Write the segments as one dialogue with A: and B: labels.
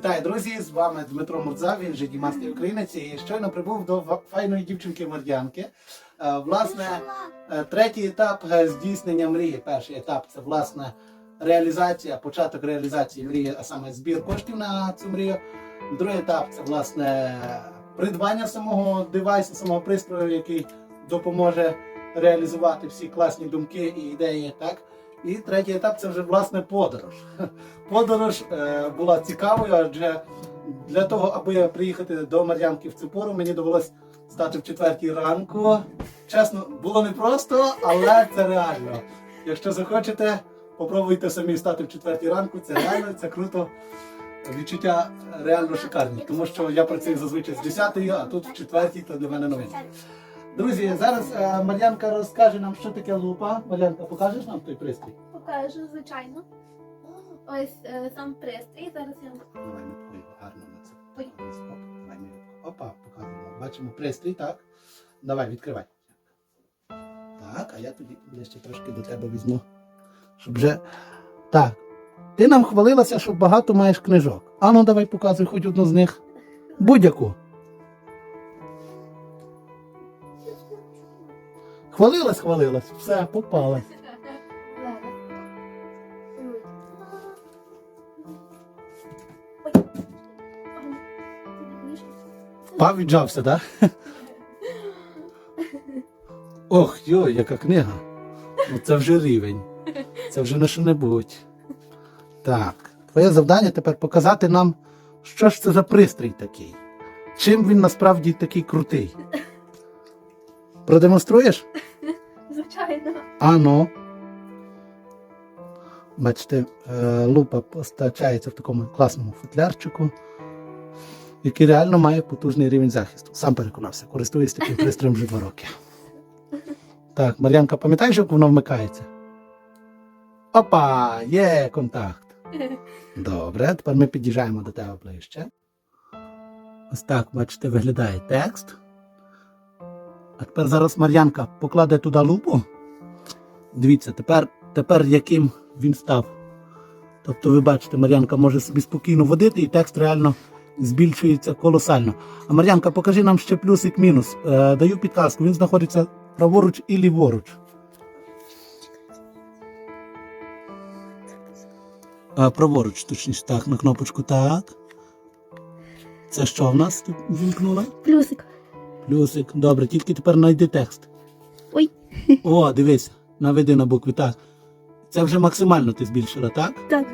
A: Вітаю, друзі! З вами Дмитро Мурза, він же Дімастий Українець, і щойно прибув до файної дівчинки Мордянки. Е, Власне, е, третій етап е, здійснення мрії. Перший етап це власне реалізація, початок реалізації мрії, а саме збір коштів на цю мрію. Другий етап це власне придбання самого девайсу, самого пристрою, який допоможе реалізувати всі класні думки і ідеї. Так? І третій етап це вже власне подорож. Подорож е, була цікавою, адже для того, аби приїхати до Мар'янки в цю пору, мені довелось стати в четвертій ранку. Чесно, було непросто, але це реально. Якщо захочете, попробуйте самі стати в четвертій ранку. Це реально, це круто. Відчуття реально шикарні, тому що я працюю зазвичай з 10 а тут в четвертій, то для мене новина. Друзі, зараз е, Мар'янка розкаже нам, що таке лупа. Мар'янка, покажеш нам той пристрій?
B: Покажу, звичайно. Ось е, сам пристрій. Зараз я
A: Давай ми такою гарно на це. Давай ми опа, показуємо. Бачимо пристрій, так. Давай, відкривай. Так, а я тоді ближче трошки до тебе візьму. Щоб вже. Так. Ти нам хвалилася, що багато маєш книжок. А ну давай показуй хоч одну з них. Будь-яку. Хвалилась, хвалилась. Все, попалась. Пав віджався, так? Ох, йой, яка книга. Ну це вже рівень. Це вже на що-небудь. Так, твоє завдання тепер показати нам, що ж це за пристрій такий. Чим він насправді такий крутий. Продемонструєш?
B: Звичайно.
A: Ану. Бачите, е, лупа постачається в такому класному футлярчику, який реально має потужний рівень захисту. Сам переконався, користуюсь таким пристроєм вже два роки. Так, Мар'янка, пам'ятаєш, як воно вмикається? Опа! Є контакт. Добре, тепер ми під'їжджаємо до тебе ближче. Ось так, бачите, виглядає текст. Тепер зараз Мар'янка покладе туди лупу. Дивіться, тепер, тепер яким він став. Тобто, ви бачите, Мар'янка може собі спокійно водити, і текст реально збільшується колосально. А Мар'янка, покажи нам ще плюсик мінус. Е, даю підказку, він знаходиться праворуч і ліворуч. А, праворуч, точніше, так, на кнопочку так. Це що в нас тут вімкнуло?
B: Плюсик.
A: Плюсик. Добре, тільки тепер знайди текст.
B: Ой.
A: О, дивись, наведи на букві так. Це вже максимально ти збільшила, так?
B: Так.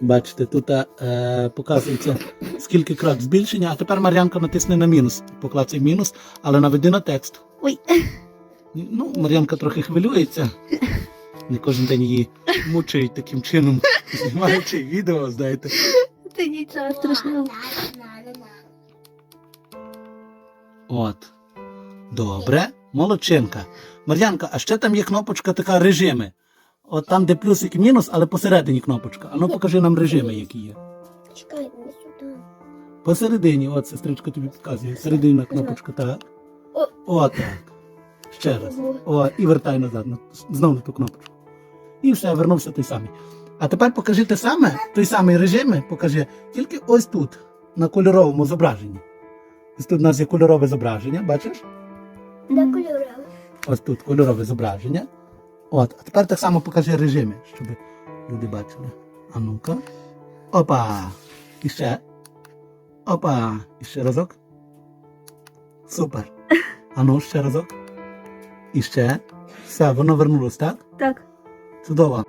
A: Бачите, тут е, показується скільки крат збільшення, а тепер Мар'янка натисне на мінус. Поклацай мінус, але наведи на текст.
B: Ой.
A: Ну, Мар'янка трохи хвилюється. Не кожен день її мучають таким чином, знімаючи відео, знаєте.
B: Це нічого страшного.
A: От. Добре, молодчинка. Мар'янка, а ще там є кнопочка така режими. От там, де плюсик і мінус, але посередині кнопочка. А ну покажи нам режими, які є.
B: Чекай, не сюди.
A: Посередині, от сестричка тобі підказує. Середина кнопочка, так.
B: О.
A: О, так. Ще раз. О, і вертай назад. Знову на ту кнопочку. І все, вернувся той самий. А тепер покажи те саме, той самий режим, покажи, тільки ось тут, на кольоровому зображенні. Ось тут у нас є кольорове зображення, бачиш?
B: Де кольори?
A: Ось тут кольорове зображення. От, а тепер так само покажи режими, щоб люди бачили. А ну-ка. Опа! І ще. Опа! І ще разок. Супер. А ну, ще разок. І ще. Все, воно вернулось, так?
B: Так.
A: Чудово.